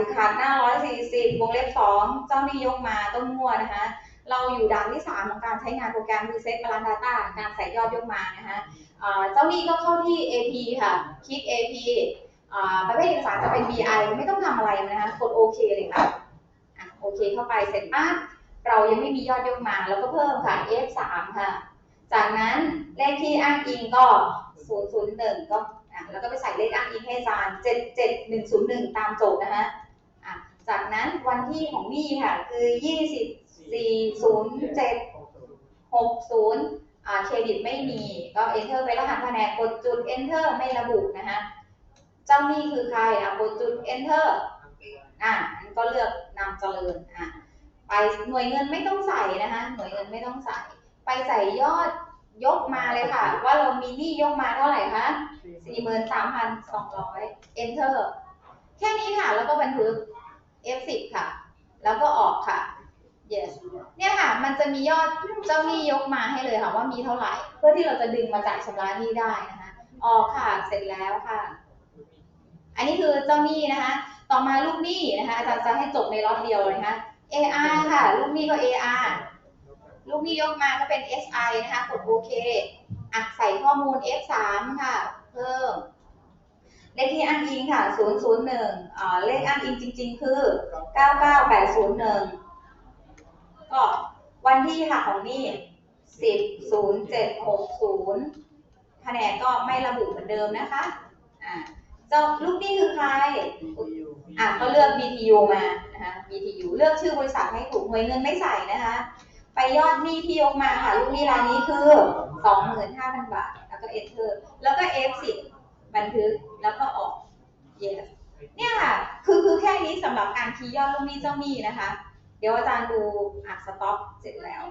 ติดขัดหน้า 140 วงเล็บ 2 เจ้าหนี้ยกมาต้นมั่วนะคะ เราอยู่ด่านที่ 3 ของการใช้งานโปรแกรมคือเซตบาลานซ์ดาต้าการใส่ยอดยกมานะคะเจ้าหนี้ก็เข้าที่ AP ค่ะ คลิก AP ประเภทเอกสารจะเป็น BI ไม่ต้องทำอะไรนะคะ กดโอเคเลยค่ะโอเคเข้าไปเสร็จปั๊บเรายังไม่มียอดยกมา แล้วก็เพิ่มค่ะ F3 ค่ะ จากนั้นเลขที่อ้างอิงก็ 001 ก็อะแล้วก็ไปใส่เลขอ้างอิงให้อาจารย์77101 ตามโจทย์นะคะ จากนั้นวันที่ของหนี้ค่ะ คือ 2407 60อ่าเครดิตไม่มีก็ enter ไปรหัสแผนกกดจุด enter ไม่ระบุนะคะเจ้าหนี้คือใครอะกดจุด enter อะอันก็เลือกนามเจริญอะไปหน่วยเงินไม่ต้องใส่นะคะหน่วยเงินไม่ต้องใส่ ไปใส่ยอดยกมาเลยค่ะ ว่าเรามีหนี้ยกมาเท่าไหร่คะ43,200 enter แค่นี้ค่ะแล้วก็บันทึก F10 ค่ะ แล้วก็ออกค่ะ yes เนี่ยค่ะ มันจะมียอดเจ้าหนี้ยกมาให้เลยค่ะว่ามีเท่าไหร่ เพื่อที่เราจะดึงมาจ่ายชำระหนี้ได้นะคะ ออกค่ะ เสร็จแล้วค่ะ อันนี้คือเจ้าหนี้นะคะ ต่อมาลูกหนี้นะคะ อาจารย์จะให้จบในล็อตเดียวเลยนะคะ AR ค่ะ ลูกหนี้ก็ AR ลูกหนี้ยกมาก็เป็น SI นะคะ กดโอเคอะใส่ข้อมูล F3 ค่ะ เพิ่ม เลขที่อ้างอิงค่ะ 001อ่าเลขอ้างอิงจริง ๆ คือ 99801 ก็วันที่ค่ะของหนี่100760แผนกก็ไม่ระบุเหมือนเดิมนะคะ อ่าเจ้าลูกหนี้คือใคร อะก็เลือก BTU มานะคะ BTU เลือกชื่อบริษัทให้ถูกหน่วยเงินไม่ใส่นะคะ ไปยอดหนี้ที่ยกมาค่ะ ลูกหนี้รายนี้คือ 25,000 บาท แล้วก็ enter แล้วก็ F10 บันทึกแล้วก็ออก yes เนี่ยค่ะ คือคือแค่นี้สำหรับการคีย์ยอดลูกหนี้เจ้าหนี้นะคะ เดี๋ยวอาจารย์ดูอะสต็อปเสร็จแล้ว